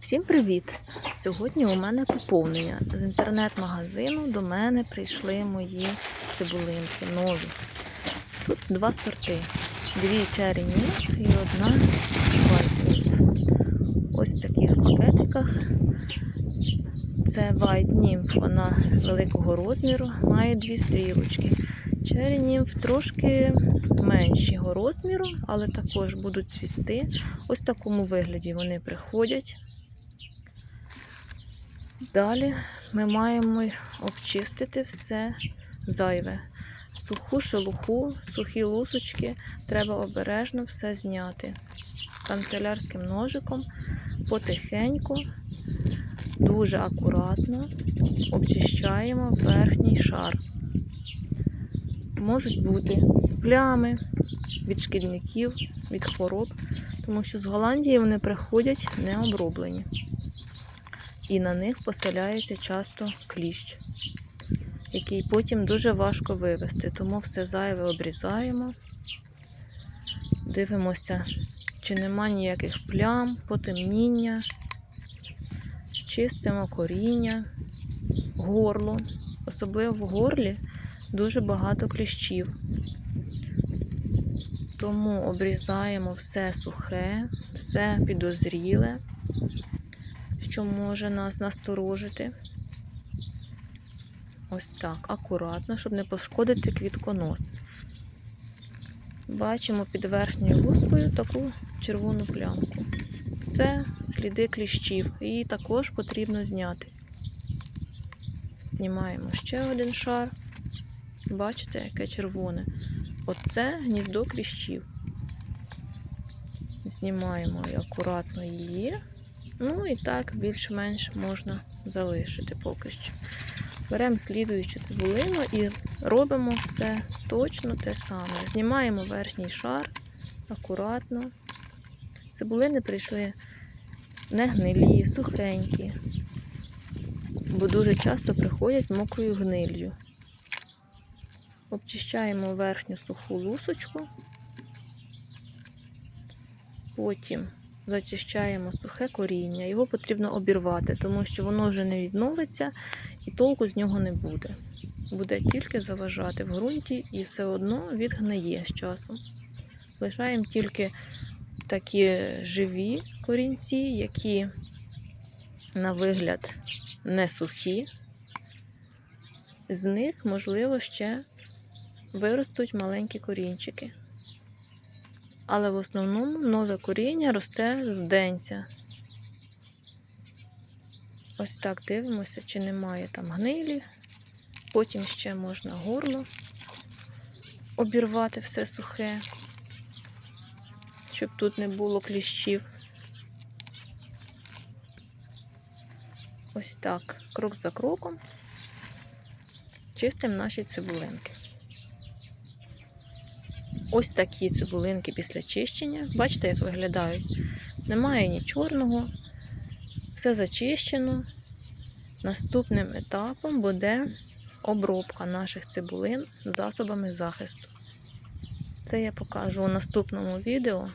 Всім привіт! Сьогодні у мене поповнення. З інтернет-магазину до мене прийшли мої цибулинки нові. Тут два сорти. Дві Cherry Mint і одна White. Ось в таких пакетиках. Це White Nymph, вона великого розміру, має дві стрілочки. Cherry Nymph трошки меншого розміру, але також будуть цвісти. Ось в такому вигляді вони приходять. Далі ми маємо обчистити все зайве. Суху шелуху, сухі лусочки треба обережно все зняти. Канцелярським ножиком потихеньку, дуже акуратно обчищаємо верхній шар. Можуть бути плями від шкідників, від хвороб, тому що з Голландії вони приходять не оброблені і на них поселяється часто кліщ, який потім дуже важко вивести. Тому все зайве обрізаємо, дивимося, чи нема ніяких плям, потемніння, чистимо коріння, горло. Особливо в горлі дуже багато кліщів. Тому обрізаємо все сухе, все підозріле що може нас насторожити. Ось так, акуратно, щоб не пошкодити квітконос. Бачимо під верхньою лускою таку червону плямку. Це сліди кліщів, її також потрібно зняти. Знімаємо ще один шар. Бачите, яке червоне. Оце гніздо кліщів. Знімаємо і акуратно її. Ну і так більш-менш можна залишити поки що. Беремо слідуючу цибулину і робимо все точно те саме. Знімаємо верхній шар акуратно. Цибулини прийшли не гнилі, сухенькі, бо дуже часто приходять з мокрою гниллю. Обчищаємо верхню суху лусочку, потім зачищаємо сухе коріння. Його потрібно обірвати, тому що воно вже не відновиться і толку з нього не буде. Буде тільки заважати в ґрунті і все одно відгниє з часом. Лишаємо тільки такі живі корінці, які на вигляд не сухі. З них, можливо, ще виростуть маленькі корінчики але в основному нове коріння росте з денця. Ось так дивимося, чи немає там гнилі. Потім ще можна горло обірвати все сухе, щоб тут не було кліщів. Ось так, крок за кроком, чистимо наші цибулинки. Ось такі цибулинки після чищення. Бачите, як виглядають? Немає ні чорного, все зачищено. Наступним етапом буде обробка наших цибулин засобами захисту. Це я покажу у наступному відео.